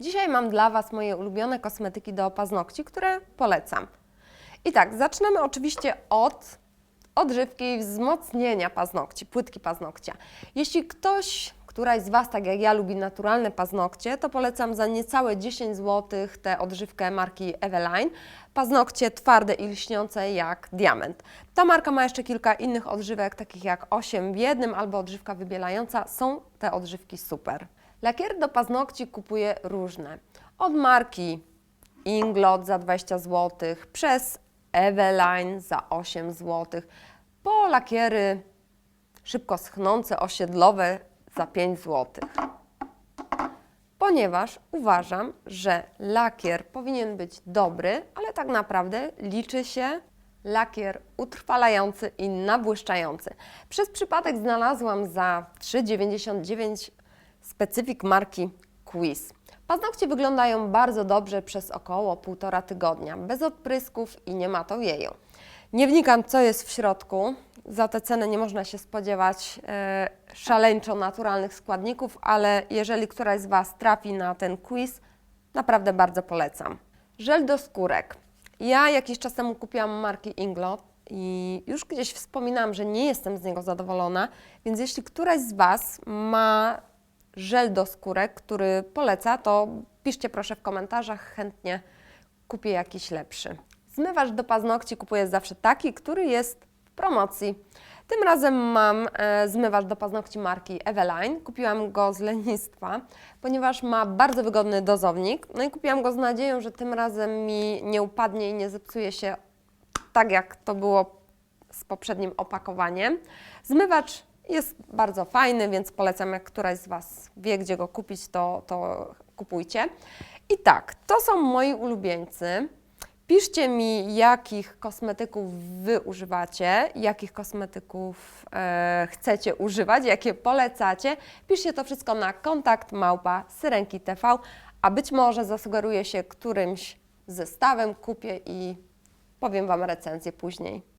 Dzisiaj mam dla Was moje ulubione kosmetyki do paznokci, które polecam. I tak, zaczynamy oczywiście od odżywki wzmocnienia paznokci, płytki paznokcia. Jeśli ktoś, któraś z Was, tak jak ja, lubi naturalne paznokcie, to polecam za niecałe 10 zł tę odżywkę marki Eveline. Paznokcie twarde i lśniące jak diament. Ta marka ma jeszcze kilka innych odżywek, takich jak 8 w jednym albo odżywka wybielająca. Są te odżywki super. Lakiery do paznokci kupuję różne. Od marki Inglot za 20 zł, przez Eveline za 8 zł, po lakiery szybko schnące, osiedlowe za 5 zł. Ponieważ uważam, że lakier powinien być dobry, ale tak naprawdę liczy się lakier utrwalający i nabłyszczający. Przez przypadek znalazłam za 3,99 specyfik marki Quiz. Paznokcie wyglądają bardzo dobrze przez około półtora tygodnia, bez odprysków i nie ma to wieju. Nie wnikam, co jest w środku. Za tę cenę nie można się spodziewać e, szaleńczo naturalnych składników, ale jeżeli któraś z Was trafi na ten quiz, naprawdę bardzo polecam. Żel do skórek. Ja jakiś czas temu kupiłam marki Inglot i już gdzieś wspominałam, że nie jestem z niego zadowolona, więc jeśli któraś z Was ma żel do skórek, który poleca, to piszcie proszę w komentarzach, chętnie kupię jakiś lepszy. Zmywacz do paznokci kupuję zawsze taki, który jest promocji. Tym razem mam e, zmywacz do paznokci marki Eveline. Kupiłam go z lenistwa, ponieważ ma bardzo wygodny dozownik. No i kupiłam go z nadzieją, że tym razem mi nie upadnie i nie zepsuje się tak, jak to było z poprzednim opakowaniem. Zmywacz jest bardzo fajny, więc polecam, jak któraś z Was wie, gdzie go kupić, to, to kupujcie. I tak, to są moi ulubieńcy. Piszcie mi, jakich kosmetyków Wy używacie, jakich kosmetyków e, chcecie używać, jakie polecacie. Piszcie to wszystko na kontakt małpa Syrenki TV, a być może zasugeruję się którymś zestawem, kupię i powiem Wam recenzję później.